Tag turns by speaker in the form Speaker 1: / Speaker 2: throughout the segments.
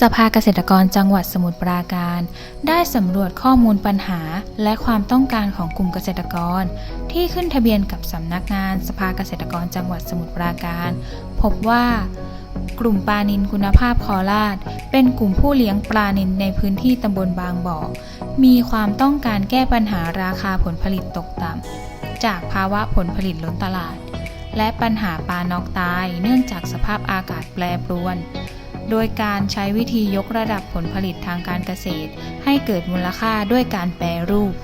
Speaker 1: สภาเกษตรกรจังหวัดสมุทรปราการ ได้สำรวจข้อมูลปัญหาและความต้องการของกลุ่มเกษตรกร ที่ขึ้นทะเบียนกับสำนักงานสภาเกษตรกรจังหวัดสมุทรปราการ พบว่ากลุ่มปลานินคุณภาพคอราดเป็นกลุ่มผู้เลี้ยงปลานินในพื้นที่ตำบลบางบ่อ มีความต้องการแก้ปัญหาราคาผลผลิตตกต่ำจากภาวะผลผลิตล้นตลาด และปัญหาปลานอกตายเนื่องจากสภาพอากาศแปรปรวน โดยการใช้วิธียกระดับผลผลิตทางการเกษตร ให้เกิดมูลค่าด้วยการแปรรูป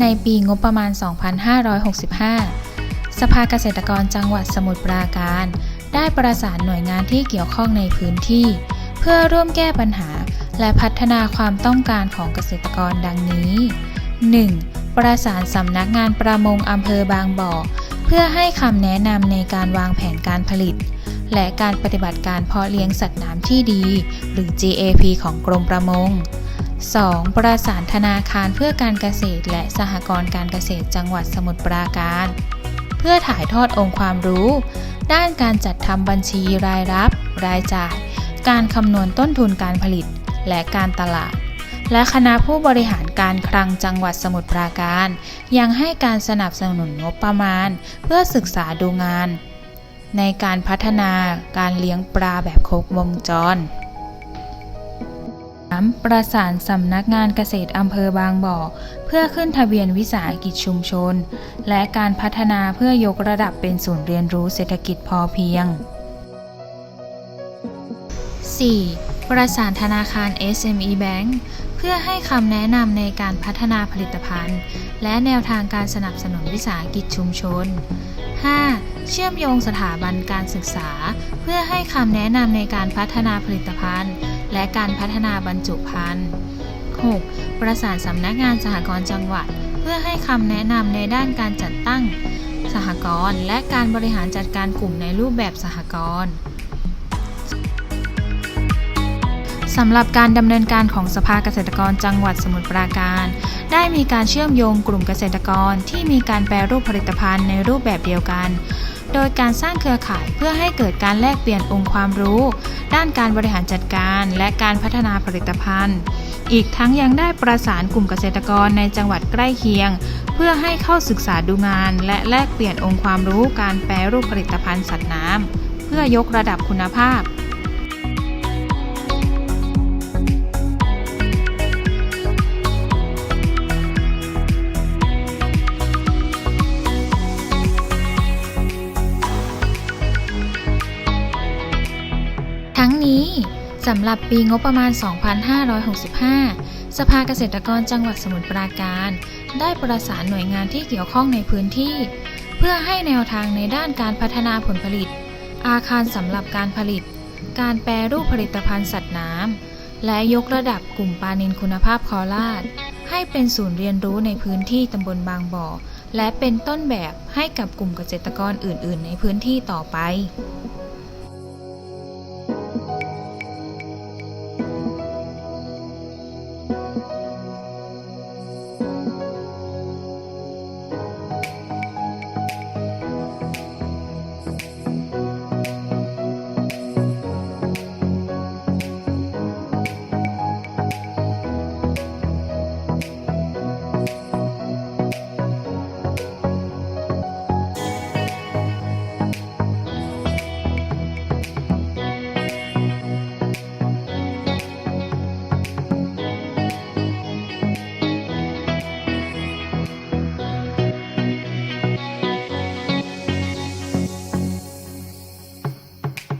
Speaker 1: ในปีงบประมาณ 2565 สภาเกษตรกรจังหวัดสมุทรปราการ ได้ประสานหน่วยงานที่เกี่ยวข้องในพื้นที่ เพื่อร่วมแก้ปัญหาและพัฒนาความต้องการของเกษตรกรดังนี้ 1. ประสานสำนักงานประมงอำเภอบางบ่อ เพื่อให้คำแนะนำในการวางแผนการผลิต และการปฏิบัติการเพาะเลี้ยงสัตว์น้ำที่ดี หรือ GAP ของกรมประมง 2. ประสานธนาคารเพื่อการเกษตรและสหกรณ์การเกษตรจังหวัดสมุทรปราการ เพื่อถ่ายทอดองค์ความรู้ ด้านการจัดทำบัญชีรายรับ รายจ่าย การคำนวณต้นทุนการผลิต และการตลาด และคณะผู้บริหารการคลังจังหวัดสมุทรปราการ ยังให้การสนับสนุนงบประมาณ เพื่อศึกษาดูงาน ในการพัฒนาการเลี้ยงปลาแบบครบวงจร 3. ประสานสำนักงานเกษตรอำเภอบางบ่อ เพื่อขึ้นทะเบียนวิสาหกิจชุมชน และการพัฒนาเพื่อยกระดับเป็นศูนย์เรียนรู้เศรษฐกิจพอเพียง 4. ประสานธนาคาร SME Bank พื่อให้คำแนะนำในการพัฒนาผลิตภัณฑ์ และแนวทางการสนับสนุนวิสาหกิจชุมชน 5. เชื่อมโยงสถาบันการศึกษา เพื่อให้คำแนะนำในการพัฒนาผลิตภัณฑ์ และการพัฒนาบรรจุภัณฑ์ 6. ประสานสำนักงานสหกรณ์จังหวัด เพื่อให้คำแนะนำในด้านการจัดตั้ง สหกรณ์และการบริหารจัดการกลุ่มในรูปแบบสหกรณ์ สำหรับการดำเนินการของสภาเกษตรกรจังหวัดสมุทรปราการ ได้มีการเชื่อมโยงกลุ่มเกษตรกรที่มีการแปรรูปผลิตภัณฑ์ในรูปแบบเดียวกัน โดยการสร้างเครือข่ายเพื่อให้เกิดการแลกเปลี่ยนองค์ความรู้ ด้านการบริหารจัดการและการพัฒนาผลิตภัณฑ์ อีกทั้งยังได้ประสานกลุ่มเกษตรกรในจังหวัดใกล้เคียง เพื่อให้เข้าศึกษาดูงาน และแลกเปลี่ยนองค์ความรู้การแปรรูปผลิตภัณฑ์สัตว์น้ำเพื่อยกระดับคุณภาพ ทั้งนี้สำหรับปีงบประมาณ 2565 สภาเกษตรกรจังหวัดสมุทรปราการ ได้ประสานหน่วยงานที่เกี่ยวข้องในพื้นที่ เพื่อให้แนวทางในด้านการพัฒนาผลผลิต อาคารสำหรับการผลิต การแปรรูปผลิตภัณฑ์สัตว์น้ำ และยกระดับกลุ่มปลานินคุณภาพคอราด ให้เป็นศูนย์เรียนรู้ในพื้นที่ตำบลบางบ่อ และเป็นต้นแบบให้กับกลุ่มเกษตรกรอื่น ๆ ในพื้นที่ต่อไป